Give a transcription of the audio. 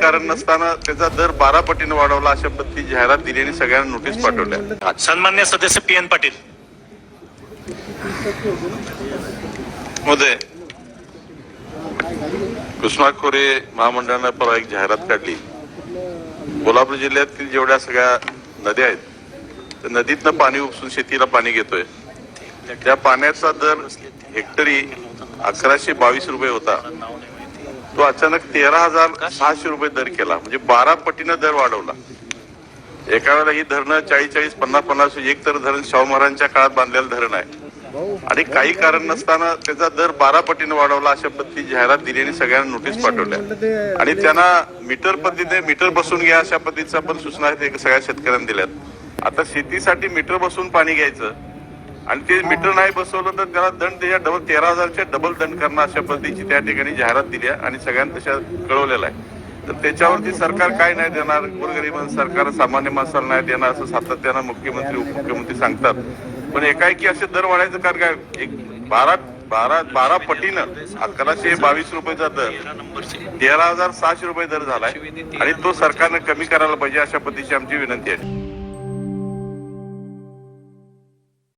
कारण नसताना त्याचा दर बारा पटीने वाढवला अशा पद्धती जाहिरात दिली आणि सगळ्यांना नोटीस पाठवल्या. सन्मान्य सदस्य पी एन पाटील. मध्ये कृष्णा खोरे महामंडळानं परवा एक जाहिरात काढली. कोल्हापूर जिल्ह्यातील जेवढ्या सगळ्या नद्या आहेत त्या नदीतनं पाणी उपसून शेतीला पाणी घेतोय. त्या पाण्याचा दर हेक्टरी अकराशे बावीस रुपये होता. तो अचानक तेरा हजार सहाशे रुपये दर केला. म्हणजे बारा पटीनं दर वाढवला. एका वेळेला ही धरणं चाळीस चाळीस पन्नास पन्नास एक तर धरण शाहू महाराजांच्या काळात बांधलेलं धरण आहे. आणि काही कारण नसताना त्याचा दर बारा पटीनं वाढवला अशा पद्धती जाहिरात दिली आणि सगळ्यांना नोटीस पाठवल्या. आणि त्यांना मीटर पद्धतीने मीटर बसून घ्या अशा पद्धतीचा पण सूचना सगळ्या शेतकऱ्यांना दिल्यात. आता शेतीसाठी मीटर बसून पाणी घ्यायचं आणि ते मीटर नाही बसवलं तर त्याला दंड त्याच्या डबल तेरा हजारच्या डबल दंड करणं अशा पद्धतीची त्या ठिकाणी जाहिरात दिली आहे आणि सगळ्यांना तशा कळवलेलं आहे. तर त्याच्यावरती सरकार काय नाही देणार? गोरगरीब सरकार सामान्य माणसाला नाही देणार असं सातत्यानं मुख्यमंत्री उपमुख्यमंत्री सांगतात. पण एकाएकी असे दर वाढायचं कारण काय? एक बारा बारा बारा पटीनं अकराशे बावीस रुपयेचा दर तेरा हजार सहाशे रुपये दर झालाय आणि तो सरकारनं कमी करायला पाहिजे अशा पद्धतीची आमची विनंती आहे.